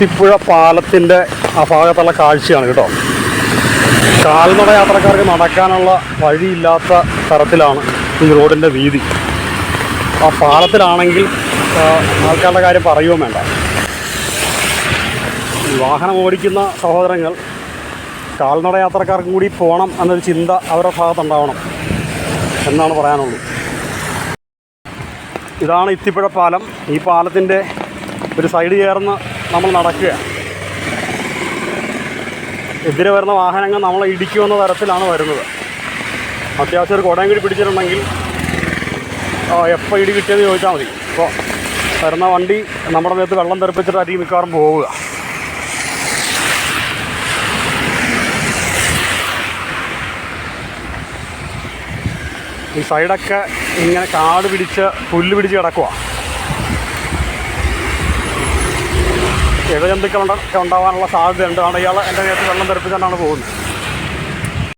ഇത്തിപ്പുഴ പാലത്തിന്റെ ആ ഭാഗത്തുള്ള കാഴ്ചയാണ് കേട്ടോ. കാൽനട യാത്രക്കാർക്ക് നടക്കാനുള്ള വഴിയില്ലാത്ത തരത്തിലാണ് ഈ റോഡിന്റെ വീതി. ആ പാലത്തിലാണെങ്കിൽ ആൾക്കാരുടെ കാര്യം പറയുകയും വേണ്ട. വാഹനം ഓടിക്കുന്ന സഹോദരങ്ങൾ കാൽനട യാത്രക്കാർക്കും കൂടി പോകണം എന്നൊരു ചിന്ത അവരുടെ ഭാഗത്തുണ്ടാവണം എന്നാണ് പറയാനുള്ളൂ ഇതാണ് ഇത്തിപ്പുഴ പാലം. ഈ പാലത്തിന്റെ ഒരു സൈഡ് ചേർന്ന് നമ്മൾ നടക്കുക. എതിരെ വരുന്ന വാഹനങ്ങൾ നമ്മളെ ഇടിക്കുമെന്ന തരത്തിലാണ് വരുന്നത്. അത്യാവശ്യം ഒരു കുടയും കൂടി പിടിച്ചിട്ടുണ്ടെങ്കിൽ എപ്പോൾ ഇടി കിട്ടിയെന്ന് ചോദിച്ചാൽ മതി. ഇപ്പോൾ വരുന്ന വണ്ടി നമ്മുടെ നേരത്ത് വെള്ളം തെറിപ്പിച്ചിട്ടായിരിക്കും മിക്കവാറും പോവുക. ഈ സൈഡൊക്കെ ഇങ്ങനെ കാട് പിടിച്ച് പുല്ല് പിടിച്ച് കിടക്കുക ഇഴജന്തുക്കൾ ഉണ്ട- ഉണ്ടാവാനുള്ള സാധ്യതയുണ്ട്. കാരണം ഇയാൾ എന്റെ നേരത്തെ വെള്ളം തെറിപ്പിച്ചുകൊണ്ടാണ് പോകുന്നത്.